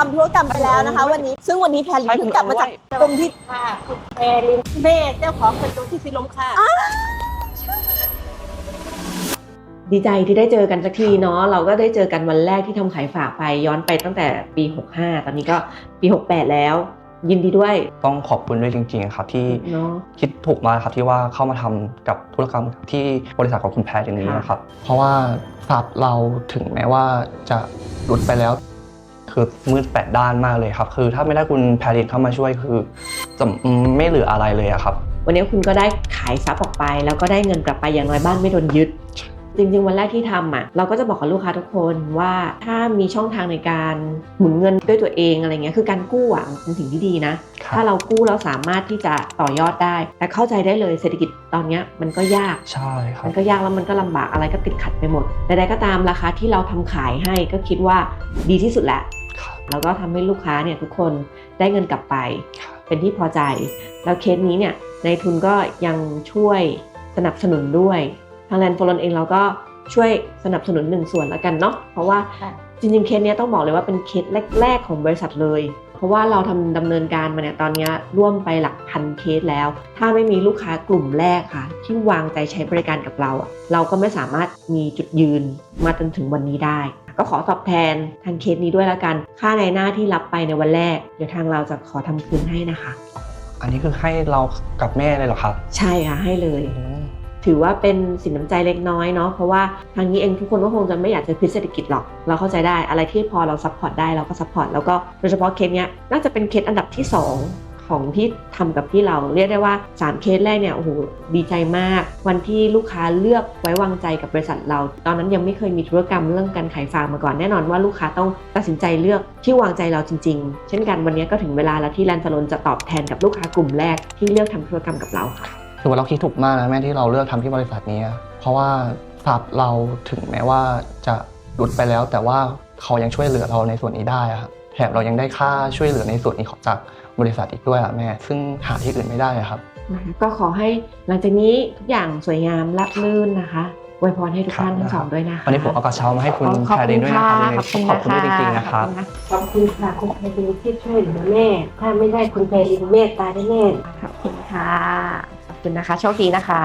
ทำธุรกรรมไปแล้วนะคะ วันนี้ ซึ่งวันนี้แพรลินเพิ่งกลับมาจากกรมที่ค่ะคุณแพรลินแม่เจ้าของคอนโดที่สีลมค่ะ ดีใจที่ได้เจอกันสักทีเนาะเราก็ได้เจอกันวันแรกที่ทำขายฝากไปย้อนไปตั้งแต่ปี 65 ตอนนี้ก็ปี 68 แล้ว ยินดีด้วย ต้องขอบคุณด้วยจริงๆครับที่เนาะ คิดถูกมากครับที่ว่าเข้ามาทำกับธุรกรรมที่บริษัทของคุณแพรอย่างนี้นะครับ เพราะว่าทรัพย์เราถึงแม้ว่าจะหลุดไปแล้ว คือมืดแปดด้านมากเลยครับ คือถ้าไม่ได้คุณแพรลินเข้ามาช่วยคือจะไม่เหลืออะไรเลยอะครับ วันนี้คุณก็ได้ขายทรัพย์ออกไป แล้วก็ได้เงินกลับไปอย่างน้อยบ้านไม่โดนยึด จริงๆ วันแรกที่ทำอะเราก็จะบอกกับลูกค้าทุกคนว่าถ้ามีช่องทางในการหมุนเงินด้วยตัวเองอะไรเงี้ยคือการกู้อะเป็นสิ่งที่ดีนะครับถ้าเรากู้เราสามารถที่จะต่อยอดได้ แต่เข้าใจได้เลยเศรษฐกิจตอนเนี้ยมันก็ยากใช่ครับมันก็ยากแล้วมันก็ลำบากอะไรก็ติดขัดไปหมดใดๆก็ตามราคาที่เราทำขายให้ก็คิดว่าดีที่สุดแหละครับ แล้วก็ทำให้ลูกค้าเนี่ยทุกคนได้เงินกลับไปครับเป็นที่พอใจ แล้วเคสนี้เนี่ยในายทุนก็ยังช่วยสนับสนุนด้วย ทางแลนด์โฟลนเองเราก็ช่วยสนับสนุนหนึ่งส่วนแล้วกันเนาะเพราะว่าค่ะจริงๆเคสเนี้ยต้องบอกเลยว่าเป็นเคสแรก ๆ ของบริษัทเลย เพราะว่าเราทำดำเนินการมาเนี่ยตอนเนี้ยร่วมไปหลักพันเคสแล้ว ถ้าไม่มีลูกค้ากลุ่มแรกค่ะ ที่วางใจใช้บริการกับเราอะเราก็ไม่สามารถมีจุดยืนมาจนถึงวันนี้ได้ ก็ขอตอบแทนทางเคสนี้ด้วยแล้วกัน ค่าในหน้าที่รับไปในวันแรก เดี๋ยวทางเราจะขอทำคืนให้นะคะ อันนี้คือให้เรากับแม่เลยเหรอครับ ใช่ค่ะให้เลยอืมถือว่าเป็นสินน้ำใจเล็กน้อยเนาะเพราะว่าทางนี้เองทุกคนก็คงจะไม่อยากจะพิษเศรษฐกิจหรอก เราเข้าใจได้อะไรที่พอเราซัพพอร์ตได้เราก็ซัพพอร์ตแล้วก็โดยเฉพาะเคสเนี้ยน่าจะเป็นเคสอันดับที่ 2 ของที่ทำกับพี่เราเรียกได้ว่า 3 เคสแรกเนี่ยโอ้โหดีใจมาก วันที่ลูกค้าเลือกไว้วางใจกับบริษัทเรา ตอนนั้นยังไม่เคยมีธุรกรรมเรื่องการขายฝากมาก่อนแน่นอนว่าลูกค้าต้องตัดสินใจเลือกที่วางใจเราจริง ๆ เช่นกันวันนี้ก็ถึงเวลาแล้วที่แลนด์สโลนจะตอบแทนกับลูกค้ากลุ่มแรกที่เลือกทำธุรกรรมกับเราค่ะถือว่าเราคิดถูกมากนะแม่ที่เราเลือกทำที่บริษัทนี้ เพราะว่าทรัพย์เราถึงแม้ว่าจะหลุดไปแล้ว แต่ว่าเขายังช่วยเหลือเราในส่วนนี้ได้ครับแถมเรายังได้ค่าช่วยเหลือในส่วนนี้ของจาก บริษัทอีกด้วยอะแม่ ซึ่งหาที่อื่นไม่ได้อะครับ นะคะก็ขอให้หลังจากนี้ทุกอย่างสวยงามราบรื่นนะคะอวยพรให้ทุกท่านทั้งสองด้วยนะคะวันนี้ผมเอากระเช้ามาให้คุณขอบแพรลินด้วยนะครับยังไงขอบคุณขอบคุณด้วยจริงๆนะครับ ขอบคุณค่ะขอบคุณค่ะคุณแพรลินที่ช่วยเหลือแม่ ถ้าไม่ได้คุณแพรลินแม่ตายแน่ๆ ขอบคุณค่ะ ขอบคุณนะคะ โชคดีนะคะ